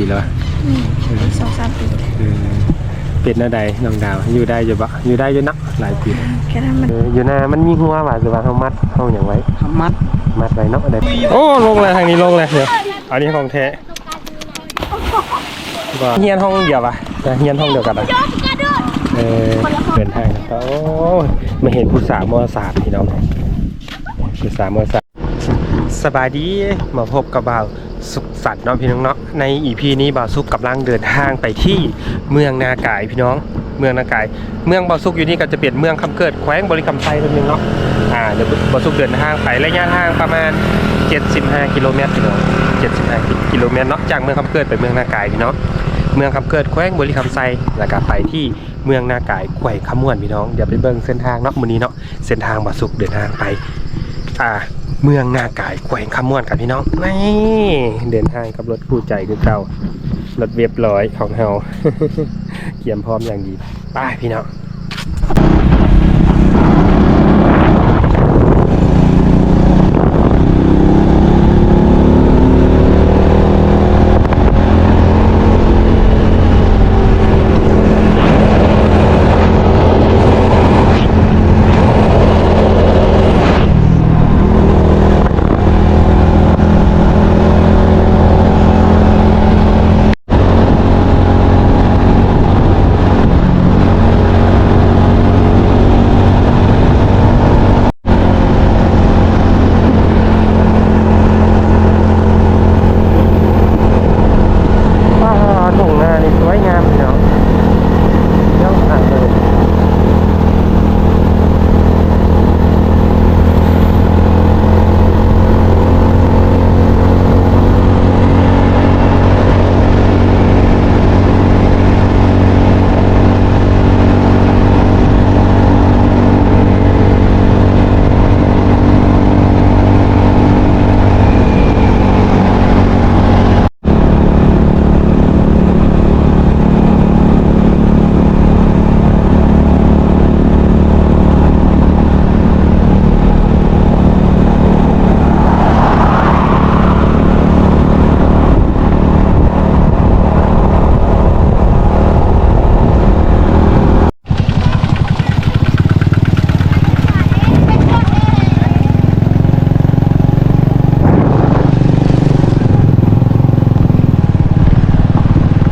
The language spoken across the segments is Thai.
ปีแล้ววะนี่สองสามปีเออเป็นหน้าใดน้องดาว อยู่ได้อยู่บ่อยู่ได้อยู่เนักหลายปีแล้วแค่นั้นมันเอออยู่หน้ามันมีหัวว่ะหรือว่าเฮามัดเฮาหยังไว้ทำมัดมัดไว้เนาะได้โอ้ลงเลยทางนี้ลงเลยเดี๋ยวอันนี้ของแท้ว่าเฮียนห้องเดียวป่ะจะเฮียนห้องเดียวกันอะเออเดินทางนะโอ้ยมาเห็นผู้สาวมศาสตร์พี่น้องผู้สาวมศาสตร์สบายดีมาพบกับบ่าว สุขสันต์เนาะพี่น้องเนาะในอีพีนี้บ่าวสุขกำลังเดินทางไปที่เมืองนากายพี่น้องเมืองนากาย เมืองบ่าวสุขอยู่นี่ก็จะเปลี่ยนเมืองคำเกิดแขวงบริคำไซนิดนึงเนาะอ่าเดี๋ยวบ่าวสุขเดินทางไประยะทางประมาณ 75 กิโลเมตรพี่น้อง75 กิโลเมตรเนาะจากเมืองคำเกิดไปเมืองนากายพี่น้องเมืองคำเกิดแขวงบริคำไซแล้วก็ไปที่เมืองนากายแขวงขมวนพี่น้องเดี๋ยวไปเบิ่งเส้นทางเนาะมื้อนี้เนาะเส้นทางบ่าวสุขเดินทางไปอ่า เมืองนากายแขวงขมวนกันพี่น้องนี่เดินทางกับรถคู่ใจคือเก่ารถเรียบร้อยของเฮาเกียมพร้อมอย่างดีไปพี่น้อง ว้าวทุ่งนานี่สวยงามพี่น้องเจ้าทางเลย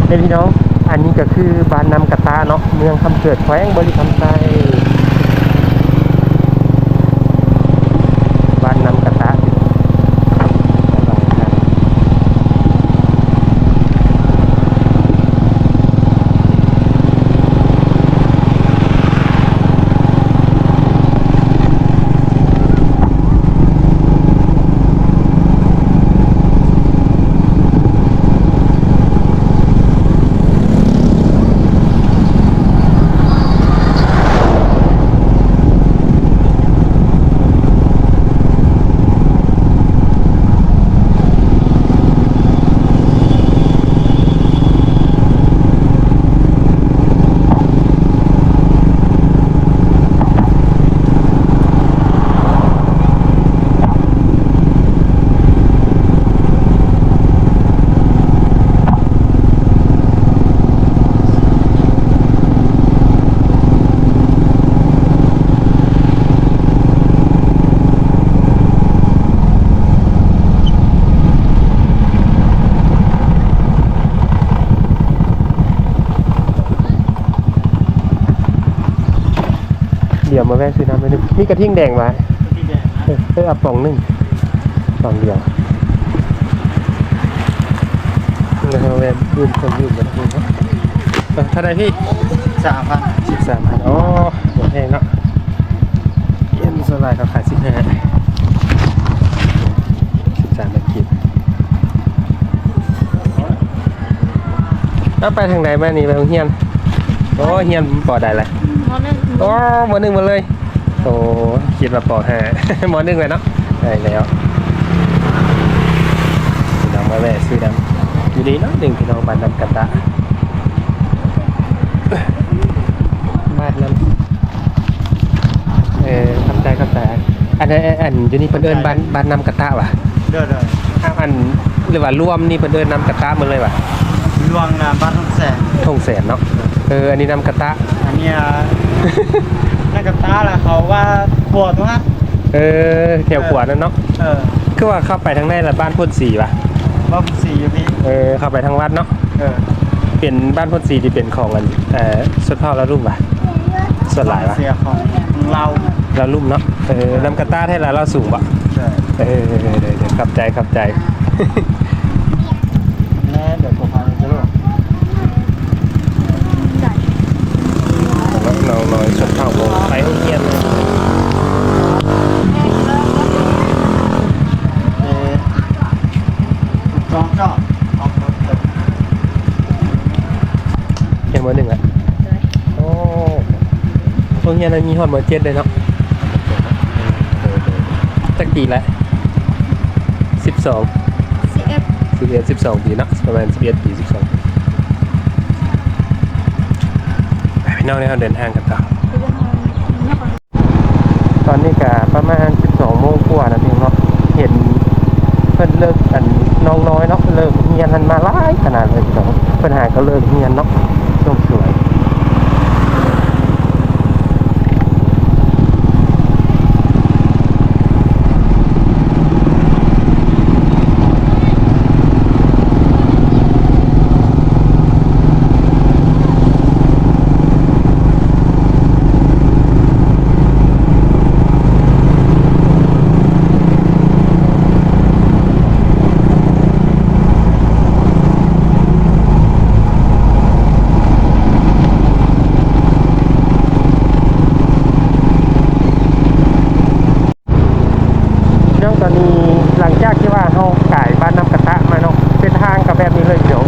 เด้พี่น้อง อันนี้ก็คือบ้านนำกะตาเนาะ เมืองคำเกิดแขวงบริคำไซบ้านนำกะตาสบายครับ เดี๋ยวมาแวะซื้อน้ำไปนึง มีกระทิ่งแดงไว้เออเออเอาป่องหนึ่งป่องเดียวเราแวะยืมคนยืมกันนะพี่เนาะเออเท่าไหรพี่สามพันสิบสามพันอ๋อหมดแพงเนาะเย็นสลายเขาขายสิบห้าสิบสามบาทกินแล้วไปทางไหนบ้านี่ไปโรงเฮียนโอ้เฮียนปอได้เลยมอนึงโอ้หมอหนึ่งมาเลยโอ้คิดว่าปอห้าหมอหนึ่งเลยเนาะได้แล้วพี่น้องมาแม่ซื้อดำอยู่ดีเนาะหนึ่งพี่น้องบ้านดำกันตะบ้านนั้นเออทำใจเข้าใจอันนั้นอันอยู่นี่เพิ่นเอิ้นบ้านบ้านนำกระตะว่ะเด้อเด้ออ้าวอันหรือว่าร่วมนี่เพิ่นเอิ้นนำกระตะหมาเลยว่ะเลวงนะบ้านทุ่งแสงทงแสนเนาะเอออันนี้นำกระตะอันเนี้ ยนักกับตาละเขาว่าปวดมากเออแถวขวานั่นเนาะเออคือว่าเข้าไปทางในละบ้านพ่นสีป่ะบ้านสีอยู่พี่เออเข้าไปทางวัดเนาะเออเป็นบ้านพ่นสีที่เป็นของกันเอ่อสุดเท่าแล้วรุ่มป่ะส่วนหลายป่ะเสียของเราแล้วรุ่มเนาะเออนำกระตะให้ละเราสูงป่ะใช่เออเดี๋ยวเดี๋ยวเดี๋ยวขับใจขับใจ แน่เดี๋ยวผมพาไปดู น้องน้อยชนเผ่าผมไปห้องเรียนเลย เออจองจอดออกรถเลย เรียนมหนึ่งอะโอ้ ห้องเรียนนั้นมีฮอดมเจ็ดเลยเนาะตั้งปีละสิบสองซีเอฟสิบเอ็ดสิบสองปีเนาะประมาณสิบเอ็ดปีสิบสองพี่น้องเนี่ยเราเดินทางกันต่อตอนนี้ก็ประมาณ12โมงกว่านะพี่เนาะเห็นเพิ่นเลิกกันน้องน้อยเนาะเลิกเฮียนกันมาหลายขนาดเลยพี่น้องเพิ่นหายก็เลิกเฮียนเนาะช่วงสวยพี่น้องตอนนี้หลังจากที่ว่าเฮากายบ้านน้ำกระทะมาเนาะเส้นทางก็ แบบนี้เลยพี่น้องเลยแ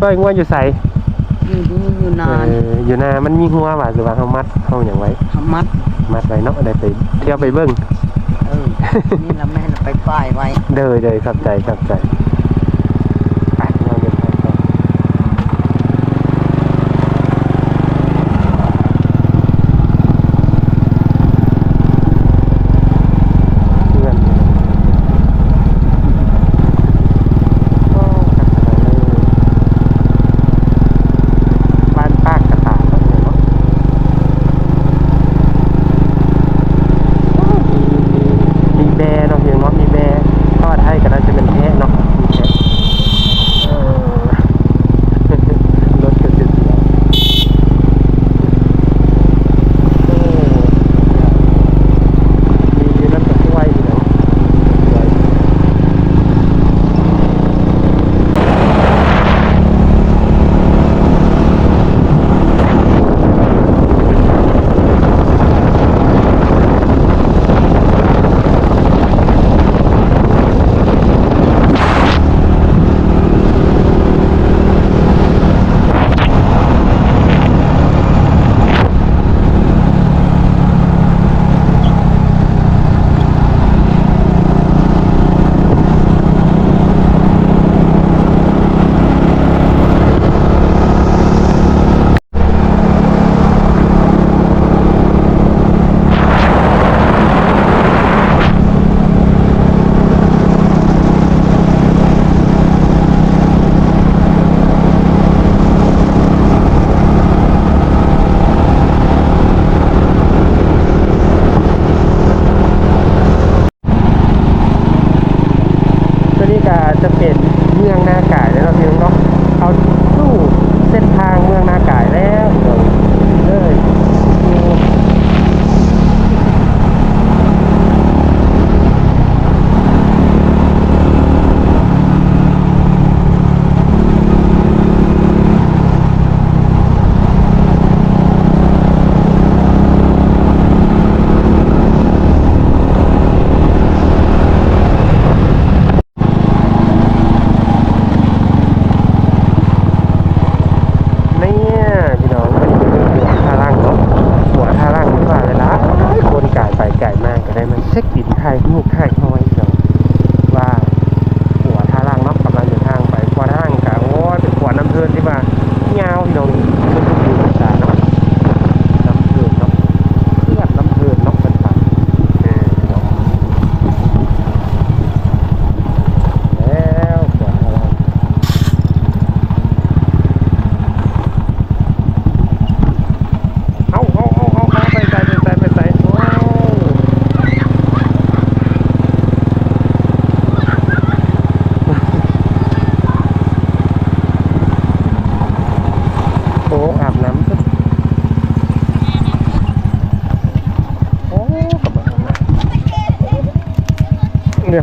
เลยเลยไปเป้ยง่วอยู่ใส่อยู่ดูอยู่นานเอออยู่นามันมีหัวว่าหรือว่าเฮามัดเฮาอย่างไว้ทำมัด มัดไว้เนาะได้ไปเที่ยวไปเบิ่งเออ นี่เราแม่เราไปป้ายไว้ เดยเดยขับใจขับใจ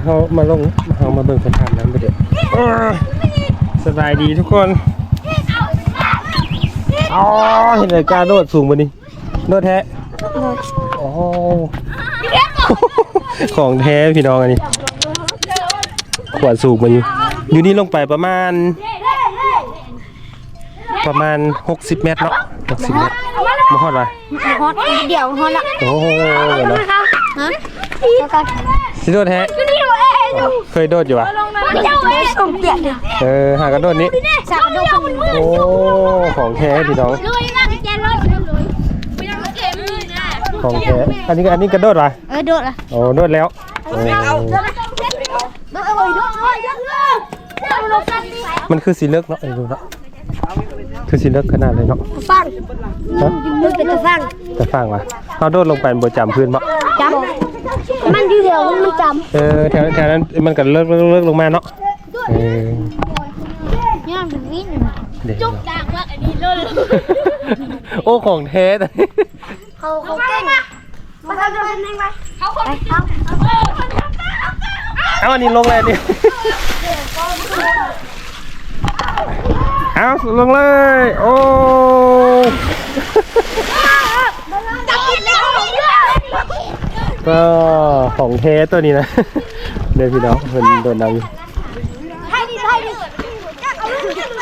เขามาลงเขามาเบิ่งคนอาบน้ำไปเดี๋ยวอ้าสบายดีทุกคนอ๋อเห็นเลยกล้าโดดสูงบนนี้โดดแท้โอ้ของแท้พี่น้องอันนี้ ขวดสูงมันอยู่อยู่นี่ลงไปประมาณ ประมาณ 60 เมตรเนาะ60 เมตรมาฮอดวะฮอตเดี๋ยวฮอตละโอ้โหเดี๋ยวนะฮะแล้วก็สิโดดแท้นี่วะ เอ้ยเคยโดดอยู่วะไม่เจ้าเอ้ยสมเกียรติเออหากระโดดนี้ สากดูคนโอ้ของแท้พี่น้องลุยนะพี่แจนลุยลุยไม่ต้องเกมนี่นะของแท้อันนี้ก็อันนี้กระโดดวะเออโดดละโอ้โดดแล้วโอ้โดดเอาโดดเอาโดดเอาโดดเอาโดดกันดิมันคือสีเลือกเนาะไอ้ดูเนาะคือสีเลือกขนาดเลยเนาะฟังฮะมึงเป็นตัวฟังจะฟังวะเขาโดดลงไปบนจำพื้นบ่จำ มันอยู่เดียวมันไม่จเออแถวแถวนั้นมันก็เลิกเลิกเลิกลงมาเนาะเออำเนี่ยเป็นวิ่งเด็กจางว่าอันนี้เลิศโอ้ของแท้แต่เขาเขาเก่งมาทำตัวเป็นยังไงเขาคนเขาเอาอันนี้ลงเลยนี่เอาลงเลย โอ้จับกินแล้ว ก็ของแท้ตัวนี้นะเดี๋ยวพี่น้องเพิ่นโดนน้ำอยู่ให้ดิให้ดิเอาลูกจับไป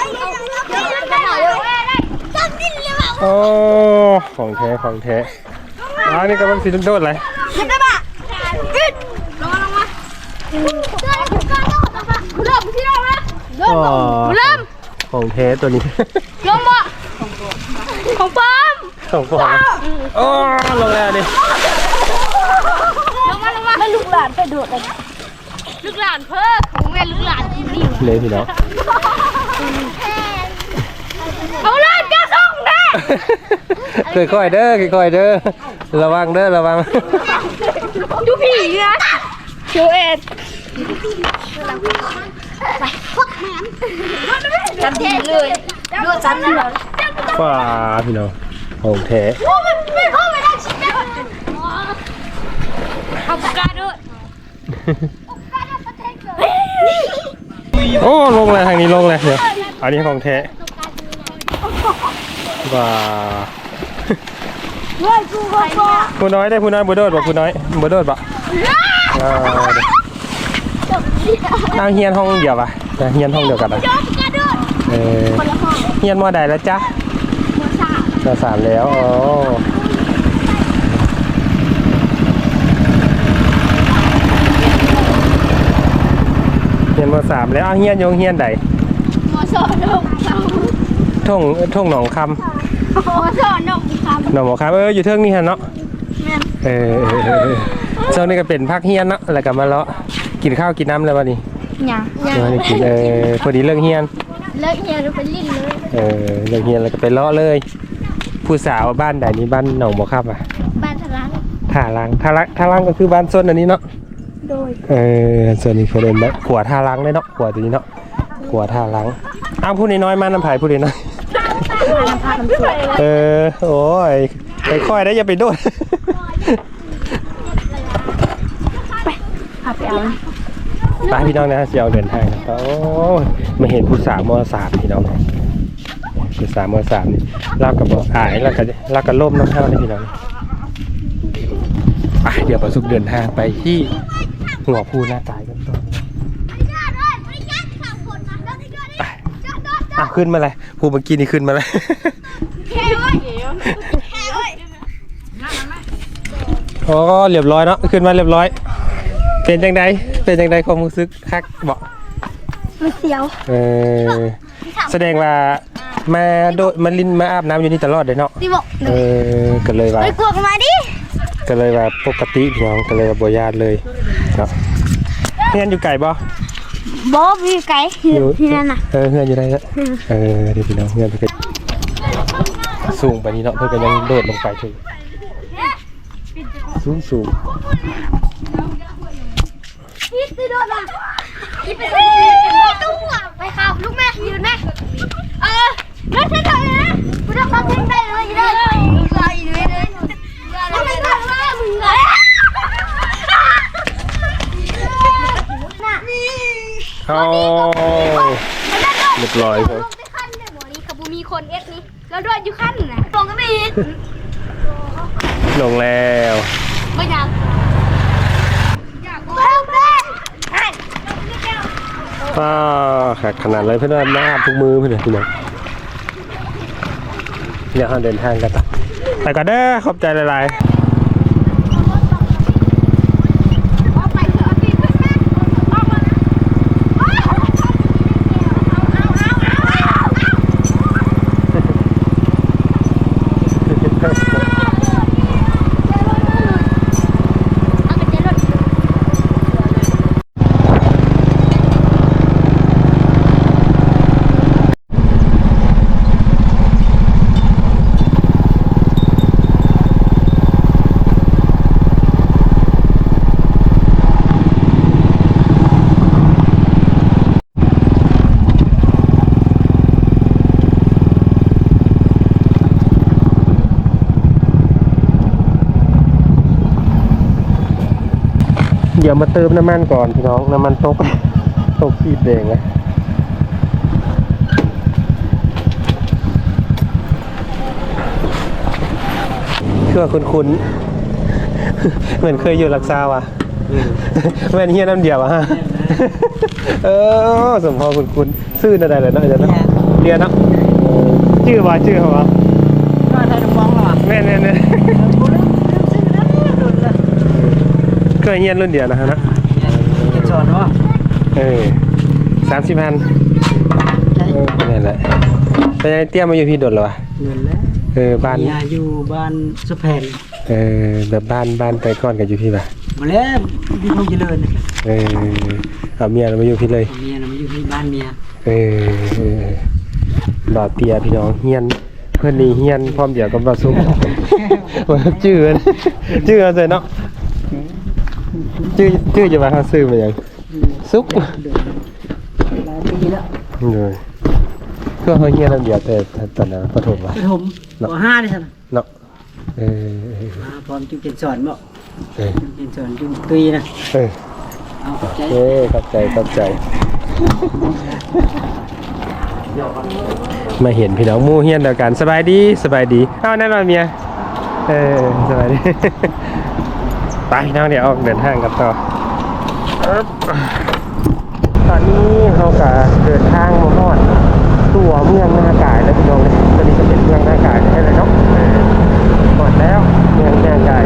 เอาจับกินเลยว่ะโอ้ของแท้ของแท้อ้าวนี่กำลังสีโดดอะไรจับได้ปะขึ้นลงมาลงมาเดินถึงก้าวโดดเริ่มที่เราละเริ่มเริ่มของแท้ตัวนี้ลงมาของปอมของฟองโอ้ลงแล้ว นี่ลงมาลงมาให้ลูกหลานไปโดดเลยลูกหลานเพิ่มของแม่ลูกหลานที่นี่เลยพี่น้องเอาเลยจะส่งแน่ค่อยๆเด้อค่อยๆเด้อระวังเด้อระวังดูผีนะเชียวเอ็ดไปพวกแหมจำดีเลยดูจำดีเลยฟ้าพี่น้องของแท้โอ้มันไม่เข้าไปได้ชิบเลย เอาปากกาด้วยโอ้ลงเลยทางนี้ลงเลยเดี๋ยวอันนี้ของแท้ว้าเฮ้ยกูขอบอกผู้น้อยได้ผู้น้อยบ่โดดบ่ผู้น้อยบ่โดดบ่อ่าเดี๋ยวนั่งเฮียนห้องเดียวป่ะแต่เฮียนห้องเดียวกันนะยกกระโดดเออคนละห้องเฮียนมอใดแล้วจ๊ะหัวสามมสามแล้วอ๋อเฮียน มสามแล้วอ้าวเฮียนอยงเฮียนใดหัวสอนนกคท่งท่งหนองคำำหัวสอนนกคำหนองหมอคำเอออยู่เทิงนี่ฮะเนาะแม่นเออเออเออเออช่วงนี้ก็เป็นพักเฮียนเนาะแล้วก็มาเลาะกินข้าวกินน้ำแล้ววันนี้ยังเดี๋ยววันนี้กินเออพอดีเรื่องเฮียน เลิกเฮียเราไปลิ้นเลยเออเรื่องเฮียนแล้วก็ไปเลาะเลย ผู้สาวบ้านใดนี้บ้านหนองหมอคำอะบ้านทะลังท่าลังท่าลังท่าลังก็คือบ้านส้นอันนี้เนาะแโดยเออส่วนนี้เขาเดินแบบขวท่าล้างเลยเนาะขวตัวนี้เนาะขวท่าล้างอ้าวพูดน้อยๆมาน้ำไผ่พูดน้อยๆเออโอ้ยค่อยๆได้อย่าไปโดดพาไปเอาไปพี่น้องนะเสียวเดินทางนะครับโอ้ยมาเห็นผู้สาวมอสามพี่น้องนะผู้สาวมอสามนี่เรากับบอกอายเรากับเรากับล่มน้ำเท่านี่พี่น้องไปเดี๋ยวประสุกเดินทางไปที่ หัวผู้หน้ากายกันต่อไปอ้าวขึ้นมาเลยผู้เมื่อกี้นี่ขึ้นมาเลยโอ้เรียบร้อยเนาะขึ้นมาเรียบร้อย เป็นจังไดเป็นจังไดความรู้สึกคักบอกมันเสียวเออแสดงว่ามาโดดมาลินมาอาบน้ำอยู่นี่ตลอดเลยเนาะนี่บอกเออก็เลยว่าไม่กลัวกันมาดิก็เลยว่าปกติพี่น้องก็เลยว่าบ่ญาติเลยเนาะ เฮือนอยู่ไกลบ่บอพี่ไก่ที่นั่นน่ะเออเฮือนอยู่ได้ละเออเดี๋ยวพี่น้องเฮือนเพิ่นก็สูงไปนี่เนาะเพิ่นก็ยังโดดลงไปถึงสูงสูงพี่ตีโดนอะพี่ไปตีตู้หัวไปข่าวลูกแม่ยืนแม่เออไม่ใช่เลยนะกูจะฟังเพลงได้เลยเลยเลยเลยเลยมึงไม่ทำเลยมึงเลย โอ้เรียบร้อยครับไปขั้นเลยหมอนี่กับบูมีคนเอสนี่แล้วด้วยอยู่ขั้นนะตรงก็ไม่อีกลงแล้วไม่อยากอยากเพิ่มเลยให้ก็ขาดขนาดเลยเพื่อนว่ามาอาบทุกมือเพื่อนเลยพี่น้องเดี๋ยวเราเดินทางกันต่อไปก่อนเด้อขอบใจหลายว่าไปเถอะพี่ขึ้นมาออกมานะเอาเอาเอา ๆ เอาไปเจ๊รถ เดี๋ยวมาเติมน้ำมันก่อนพี่น้อง น้ำมันตกตกขีดแดงนะเชื่อคุณคุณเหมือนเคยอยู่รักษาว่ะแม่นเฮียน้ำเดียวอะฮะ เออสมพอคุณคุณซื่ออะไรเลยเนาะอาจารย์เนาะเรียนเนาะชื่อว่าชื่อเขาวะก็ได้ลูกมองแล้วอะแม่นแม่นแม่น กูลืมชื่อแล้วดุนเลย เคยเฮียนรุ่นเดียวนะฮะนะจะสอนว่าเออสามสิบพันใช่เออนั่นแหละเป็นไงเตี้ยมาอยู่พี่โดดเหรอวะเงินแล้วเออบ้านยาอยู่บ้านสุพรรณเออแบบบ้านบ้านแต่ก่อนกับอยู่พี่ป่ะมาแล้วพี่คงเจริญเออเอาเมียเรามาอยู่พี่เลยเมียเรามาอยู่ที่บ้านเมียเออเออบ่าวเตียพี่น้องเฮียนเพื่อนนี่เฮียนพร้อมเดียวกับบ่าวซุปว่าชื่อมันชื่ออะไรเนาะ ชื่อชื่อจะมาเขาซื้อมาอย่างซุปหลายปีแล้วเลยเพื่อเขาเฮียนลำเดียวแต่ตอนนั้นประถมวะปฐมปห้าดิฉันเนาะเออเออมาพร้อมจุกเกนสอนบ่เออจุกเกนสอนจุกตุยนะเออเอาขอบใจเอ้ขอบใจขอบใจมาเห็นพี่น้องหมู่เฮียนเดียวกันสบายดีสบายดีเอ้าแน่นอนเมียเออสบายดี ไปพี่น้องเดี๋ยวออกเดินทางกันต่ออึ๊บตอนนี้เราก็เดินทางมาฮอดตัวเมืองนากายแล้วพี่น้องเลยตอนนี้ก็เป็นเมืองนากายใช่เลยเนาะเออหมดแล้วเมืองนากาย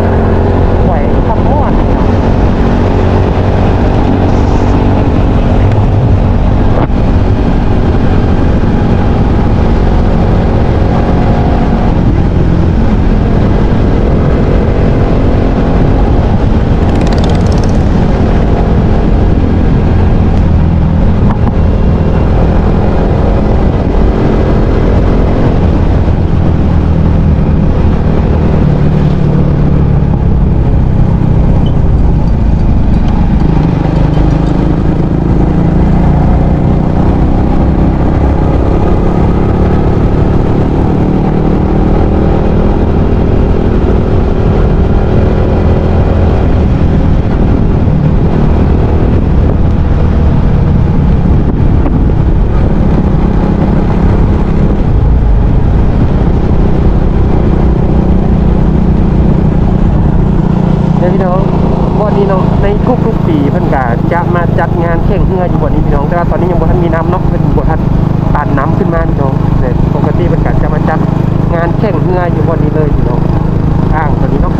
งานแข่งเรืออยู่บ่อนนี้พี่น้องแต่ว่าตอนนี้ยังบ่ทันมีน้ำเนาะเป็นบ่ทันตันน้ำขึ้นมาพี่น้องแต่ปกติเป็นก็จะมาจัดงานแข่งเรืออยู่บ่อนนี้เลยพี่น้องอ้างตอนนี้เนาะ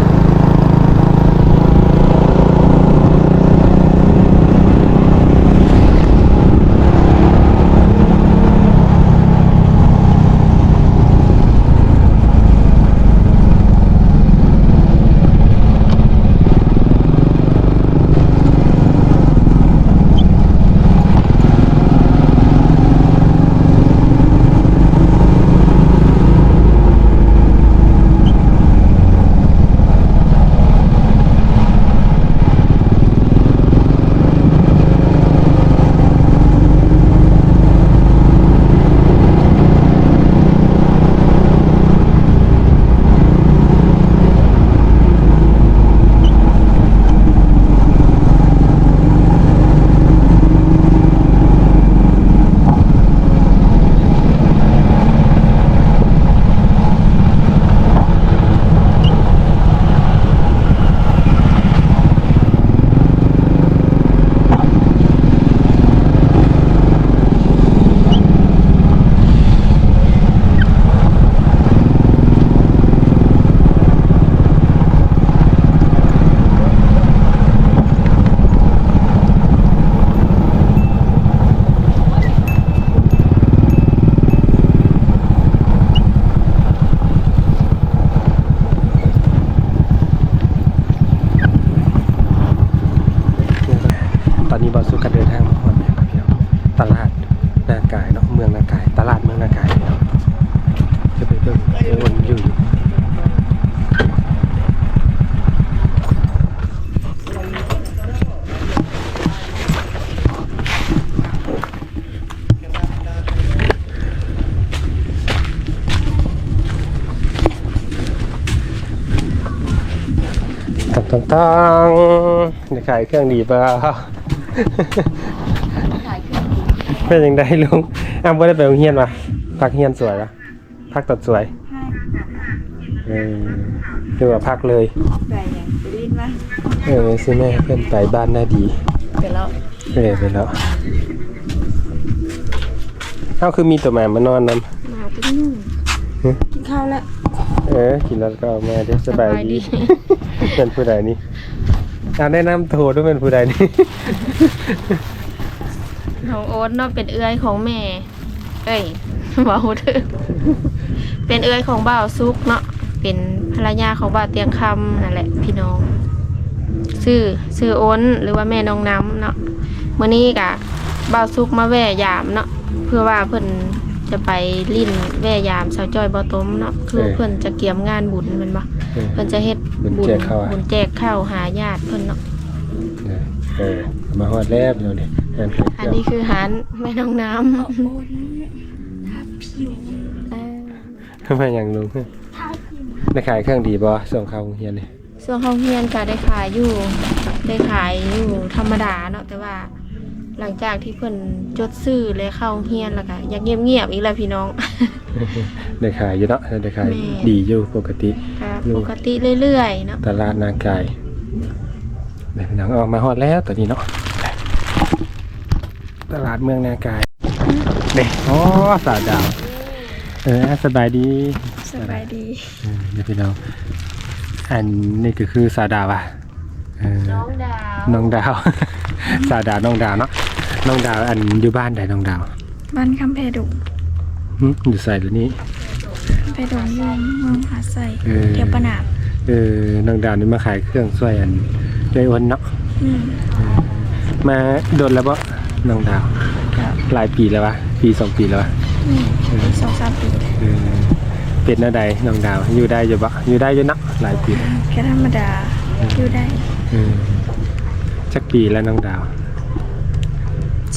ตอนนี้บอสสุกเดินทางมาหอดเนี่ยครับพี่น้องตลาดนากายเนาะเมืองนากาย ตลาดเมืองนากายพี่น้องจะไปเบิ่งวนอยู่ตังตังจะขายเครื่องดีเปล่า เป็นยังไงลุงอ้าวไม่ได้ไปโรงเรียนมาพักเรียนสวยปะพักตัดสวยเออคือว่าพักเลยไปยังไปลิ้นมาเออไม่ซื้อแม่เพื่อนไปบ้านน่าดีไปแล้วเออไปแล้วเอ้าคือมีตัวแม่มานอนนำมาที่นู่นกินข้าวแล้วเออกินแล้วก็เอามาได้สบายสบายดีดีเป็นผู้ใดนี่ เอาแนะนำตัวด้วยเป็นผู้ใดนี่ น้องโอ๊ตเนาะเป็นเอื้อยของแม่ เอ้ยบ่าวเถอะเป็นเอื้อยของบ่าวซุกเนาะ เป็นภรรยาของบ่าวเตียงคำนั่นแหละพี่น้องชื่อชื่อโอนหรือว่าแม่น้องน้ำเนาะมื้อนี้กะบ่าวซุกมาแว่ยามเนาะเพื่อว่าเพิ่นจะไปลิ้นแว่ยามสาวจ้อยบ่ต้มเนาะคือเพิ่นจะเกี่ยมงานบุญแมันบ่ เออเพิ่นจะเฮ็ดบุญแจกข้าวอะบุญแจกข้าวหาญาติเพิ่นเนาะเออมาหอดแล้วเดี๋ยวนี้งานขายเคอันรื่องนี้คือหารแม่น้องน้ำเออทำไมอย่างลุงได้ขายเครื่องดีบ่ส่งเข้าโรงเรียนนี่ส่วนของเฮียนก็ได้ขายอยู่ ได้ขายอยู่ธรรมดาเนาะแต่ว่า หลังจากที่เพิ่นจดซื้อเลยเข้าเฮียนแล้วก็อยังเงียบๆอีกแล้วพี่น้อง ได้ขายอยู่เนาะได้ขายแม่ดีอยู่ปกติครับ อยู่ ปกติเรื่อยๆเนาะตลาดนางไก่เดี๋ยวพี่น้องออกมาฮอดแล้วตอนนี้เนาะตลาดเมืองนางไก่เด็กอ๋อสาวดาวเออสบายดีสบายดีเออเดี๋ยวพี่น้องอันนี้ก็คือสาวดาวอะเออน้องดาวน้องดาว สาวดาวน้องดาวเนาะน้องดาวอันอยู่บ้านใดน้องดาว บ้านคำเพดุหึอยู่ใส่หรือนี่ คำเพดุเมืองเมืองผาใส่เออ เกี่ยวปะนาบเออน้องดาวนี่มาขายเครื่องช่วยอันยายอ้วนเนาะอืมมาโดนแล้วปะน้องดาวครับหลายปีแล้ววะปีสองปีแล้ววะอืมอีกสองสามปีเออเป็นหน้าใดน้องดาว อยู่ได้อยู่ปะอยู่ได้อยู่เนักหลายปีแล้วแค่ธรรมดาอยู่ได้เออจักปีแล้วน้องดาว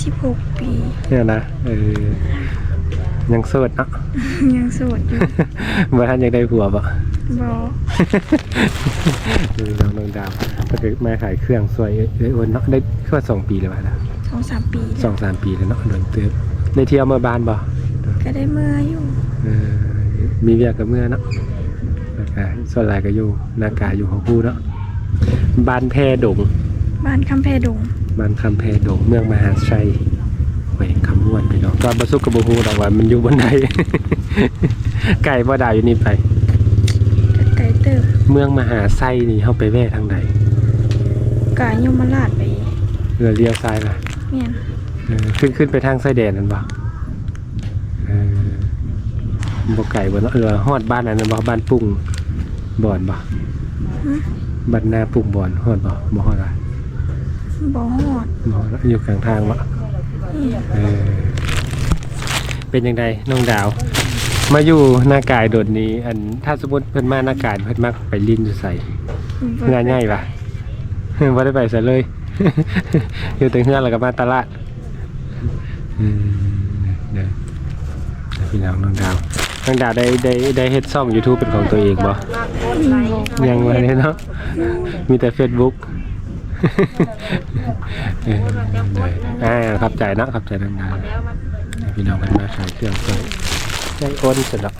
สิบหกปีเนี่ยนะเออ ยังโสดเนาะ ยังโสดอยู่เมื่อท่านยังได้ผัวปะบอดูน้องน้องดาวก็คือมาขายเครื่องสวยเอ้ยอ้วนเนาะได้แค่สองปีแล้ววะนะสองสามปีสองสามปีแล้วเนาะโดนเตือนได้เที่ยวเมื่อบ้านบ่ก็ได้เมื่ออยู่เออมีเวียกกับเมื่อเนาะแล้วก็ส่วนหลายก็อยู่นากายอยู่ของผู้เนาะบ้านแพดงบ้านคำแพดงบ้านคำแพดงเมืองมหาชัยแข วงคำม่วนพี่น้องตอนประสุกกับบูฮูดอกว่ามันอยู่บนใด ไก่บ่ได้อยู่นี่ไปกะไก่เติบเมืองมหาไซนี่เข้าไปแว่ทางใดกายมราชไปเรือเลี้ยวซ้ายล่ะเมียนเออขึ้นขึ้นไปทางไส้แดนนั่นบ่เออบ่ไก่บ่เนาะเออฮอดบ้านอันนั้นบ่บ้านปุ้งบ่อนบ่บ้านนาปุ้งบ่อนฮอดบ่บ่ฮอดอะบ่ฮอดบ่ฮอดอยู่กลางทางบ่ เออเป็นจังไดน้องดาว มาอยู่หน้ากายโดดนี้ อันถ้าสมมุติเพิ่นมาหน้ากายเพิ่นมักไปลิ้นอยู่ไสงานง่ายปะไ่ได้ไปซะเลย อยู่แต่เฮือนแล้วก็มาตลาดอืมเด้อเดี๋ยวพี่น้องน้องดาวน้องดาวได้ได้ได้เฮ็ดช่อง YouTube เป็นของตัวเองบ่ยังไม่ได้เนาะมีแต่ Facebook เออ ได้อ่าขอบใจนาะขับใจน้องดาวพี่น้องกันมาขายเครื่องเครื่องได้โอนเสร็จแล้ว